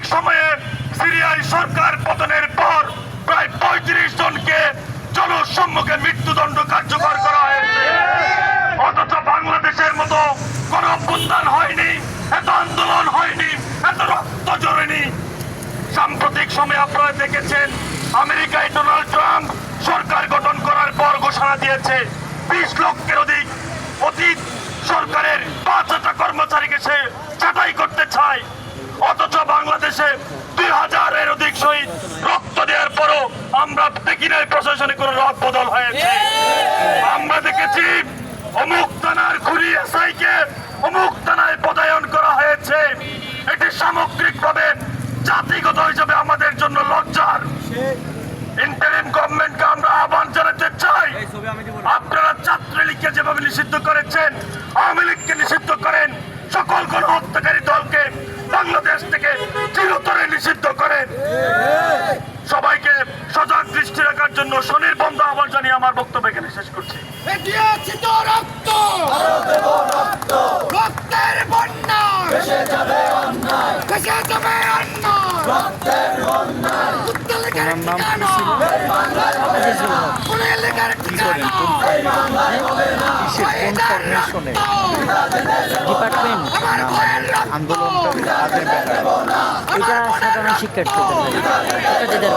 সাম্প্রতিক সময়ে সিরিয়ায় সরকার পতনের পর প্রায় পঁয়ত্রিশ জনকে জনসম্মুখে মৃত্যুদণ্ড কার্যকর করা হয়েছে। অথচ বাংলাদেশের মতো কোন অভ্যুত্থান হয়নি, এত আন্দোলন হয়নি, এত রক্ত জড়েনি সাম্প্রতিক সময়ে আপনারা দেখেছেন, আমেরিকায় ডোনাল্ড ট্রাম্প সরকার গঠন করার পর ঘোষণা দিয়েছে, বিশ লক্ষের আমরা দেখি নাই প্রশাসনে কোনো রদ বদল হয়েছে। আমরা দেখেছি অমুক থানার খুরি এসআইকে অমুক থানায় পদায়ন করা হয়েছে। এটি সামগ্রিকভাবে জাতিগত হিসেবে আমাদের জন্য লজ্জার। ইন্টারিম গভর্নমেন্টকে আমরা আহ্বান জানাতে চাই। আপনারা ছাত্রলীগকে যেভাবে নিষিদ্ধ করেছেন আওয়ামী লীগকে জন্য শনির বন্ধ আহ্বান জানিয়ে আমার বক্তব্য এখানে শেষ করছি। রক্ত! রক্তের বন্যা যাবে অন্যায়! যাবে অন্যায়! উত্তরলিগের ঠিকানা! পুরুলিয়ার ঠিকানা! ডিপার্টমেন্ট? আমার ভাইয়ের রক্ত! আন্দোলনটা কাজের ব্যাপার। এটা সাধারণ শিক্ষার্থীদের এটা যেতে